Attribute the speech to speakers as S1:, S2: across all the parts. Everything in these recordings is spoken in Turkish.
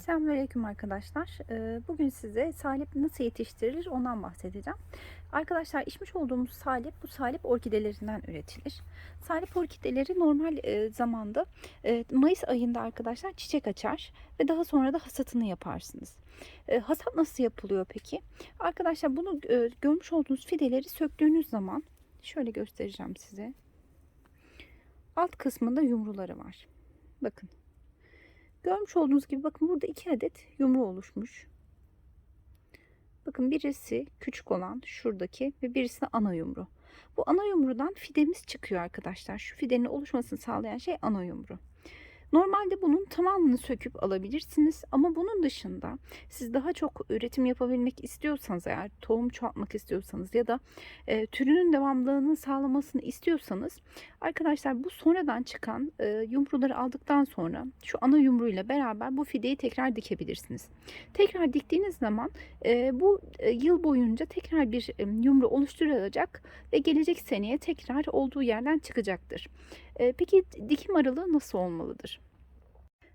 S1: Selamünaleyküm arkadaşlar. Ee, Bugün size salep nasıl yetiştirilir ondan bahsedeceğim. Arkadaşlar içmiş olduğumuz salep bu salep orkidelerinden üretilir. Salep orkideleri normal e, zamanda e, Mayıs ayında arkadaşlar çiçek açar ve daha sonra da hasatını yaparsınız. E, Hasat nasıl yapılıyor peki? Arkadaşlar bunu görmüş olduğunuz fideleri söktüğünüz zaman şöyle göstereceğim size. Alt kısmında yumruları var. Bakın. Görmüş olduğunuz gibi bakın burada iki adet yumru oluşmuş. Bakın birisi küçük olan şuradaki ve birisi de ana yumru. Bu ana yumrudan fidemiz çıkıyor arkadaşlar. Şu fidenin oluşmasını sağlayan şey ana yumru. Normalde bunun tamamını söküp alabilirsiniz ama bunun dışında siz daha çok üretim yapabilmek istiyorsanız eğer tohum çoğaltmak istiyorsanız ya da e, türünün devamlılığını sağlamasını istiyorsanız arkadaşlar bu sonradan çıkan e, yumruları aldıktan sonra şu ana yumruyla beraber bu fideyi tekrar dikebilirsiniz. Tekrar diktiğiniz zaman e, bu e, yıl boyunca tekrar bir e, yumru oluşturulacak ve gelecek seneye tekrar olduğu yerden çıkacaktır. E, peki dikim aralığı nasıl olmalıdır?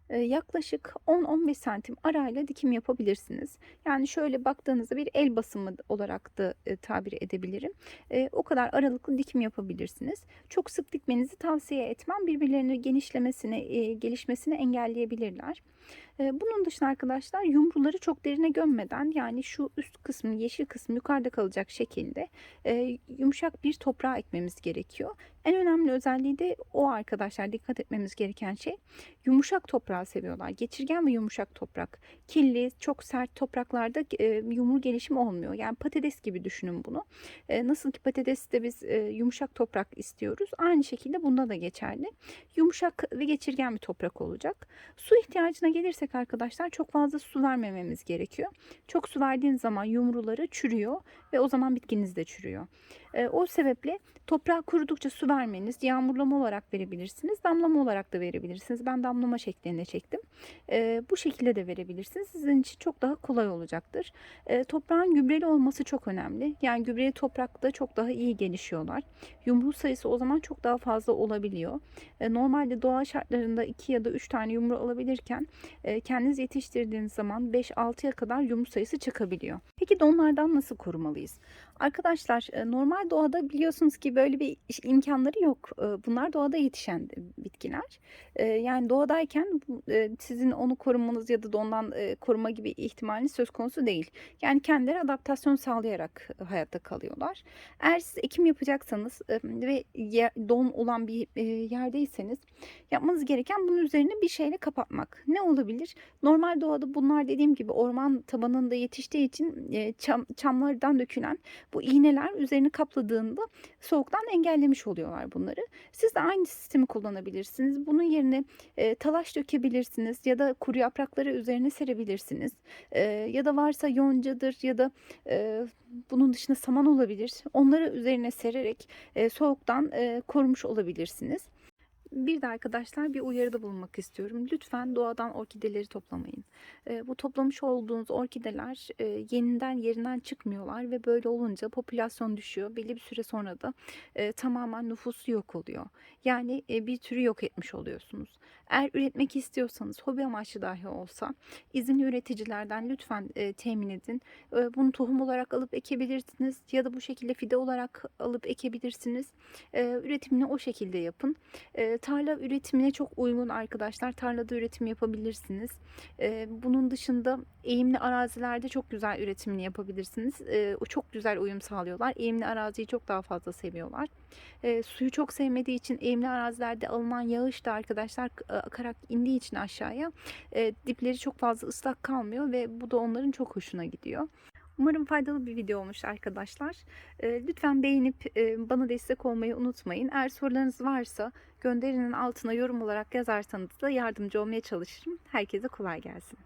S1: Yaklaşık 10-15 santim arayla dikim yapabilirsiniz. Yani şöyle baktığınızda bir el basımı olarak da e, tabir edebilirim. O kadar aralıklı dikim yapabilirsiniz. Çok sık dikmenizi tavsiye etmem. Birbirlerinin genişlemesini, e, gelişmesini engelleyebilirler. Bunun dışında arkadaşlar yumruları çok derine gömmeden yani şu üst kısmı yeşil kısmı yukarıda kalacak şekilde yumuşak bir toprağa ekmemiz gerekiyor. En önemli özelliği de o arkadaşlar dikkat etmemiz gereken şey yumuşak toprağı seviyorlar. Geçirgen ve yumuşak toprak. Kirli, çok sert topraklarda yumru gelişimi olmuyor. Yani patates gibi düşünün bunu. Nasıl ki patateste biz yumuşak toprak istiyoruz. Aynı şekilde bunda da geçerli. Yumuşak ve geçirgen bir toprak olacak. Su ihtiyacına gelirsek arkadaşlar çok fazla su vermememiz gerekiyor. Çok su verdiğiniz zaman yumruları çürüyor ve o zaman bitkiniz de çürüyor. E, o sebeple toprağı kurudukça su vermeniz yağmurlama olarak verebilirsiniz. Damlama olarak da verebilirsiniz. Ben damlama şeklinde çektim. E, bu şekilde de verebilirsiniz. Sizin için çok daha kolay olacaktır. E, toprağın gübreli olması çok önemli. Yani gübreli toprakta çok daha iyi gelişiyorlar. Yumru sayısı o zaman çok daha fazla olabiliyor. E, normalde doğa şartlarında 2 ya da 3 tane yumru alabilirken kendiniz yetiştirdiğiniz zaman 5-6'ya kadar yumru sayısı çıkabiliyor. Peki donlardan nasıl korumalıyız? Arkadaşlar e, normal doğada biliyorsunuz ki böyle bir imkanları yok. E, Bunlar doğada yetişen bitkiler. E, Yani doğadayken e, sizin onu korumanız ya da da ondan e, koruma gibi ihtimaliniz söz konusu değil. Yani kendileri adaptasyon sağlayarak hayatta kalıyorlar. Eğer siz ekim yapacaksanız e, ve don olan bir e, yerdeyseniz yapmanız gereken bunun üzerine bir şeyle kapatmak. Ne olabilir? Normal doğada bunlar dediğim gibi orman tabanında yetiştiği için e, çam, çamlardan dökülen bu iğneler üzerini kapladığında soğuktan engellemiş oluyorlar bunları. Siz de aynı sistemi kullanabilirsiniz. Bunun yerine e, talaş dökebilirsiniz ya da kuru yaprakları üzerine serebilirsiniz. E, ya da varsa yoncadır ya da e, bunun dışında saman olabilir. Onları üzerine sererek e, soğuktan e, korumuş olabilirsiniz. Bir de arkadaşlar bir uyarıda bulunmak istiyorum. Lütfen doğadan orkideleri toplamayın. E, bu toplamış olduğunuz orkideler e, yeniden yerinden çıkmıyorlar ve böyle olunca popülasyon düşüyor. Belli bir süre sonra da e, tamamen nüfusu yok oluyor. Yani e, bir türü yok etmiş oluyorsunuz. Eğer üretmek istiyorsanız hobi amaçlı dahi olsa izinli üreticilerden lütfen temin edin. Bunu tohum olarak alıp ekebilirsiniz ya da bu şekilde fide olarak alıp ekebilirsiniz. Üretimini o şekilde yapın. Tarla üretimine çok uygun arkadaşlar. Tarlada üretim yapabilirsiniz. E, bunun dışında eğimli arazilerde çok güzel üretimini yapabilirsiniz. E, o çok güzel uyum sağlıyorlar. Eğimli araziyi çok daha fazla seviyorlar. E, suyu çok sevmediği için eğimli arazilerde alınan yağış da arkadaşlar e, akarak indiği için aşağıya e, dipleri çok fazla ıslak kalmıyor ve bu da onların çok hoşuna gidiyor. Umarım faydalı bir video olmuş arkadaşlar. E, lütfen beğenip e, bana destek olmayı unutmayın. Eğer sorularınız varsa gönderinin altına yorum olarak yazarsanız da yardımcı olmaya çalışırım. Herkese kolay gelsin.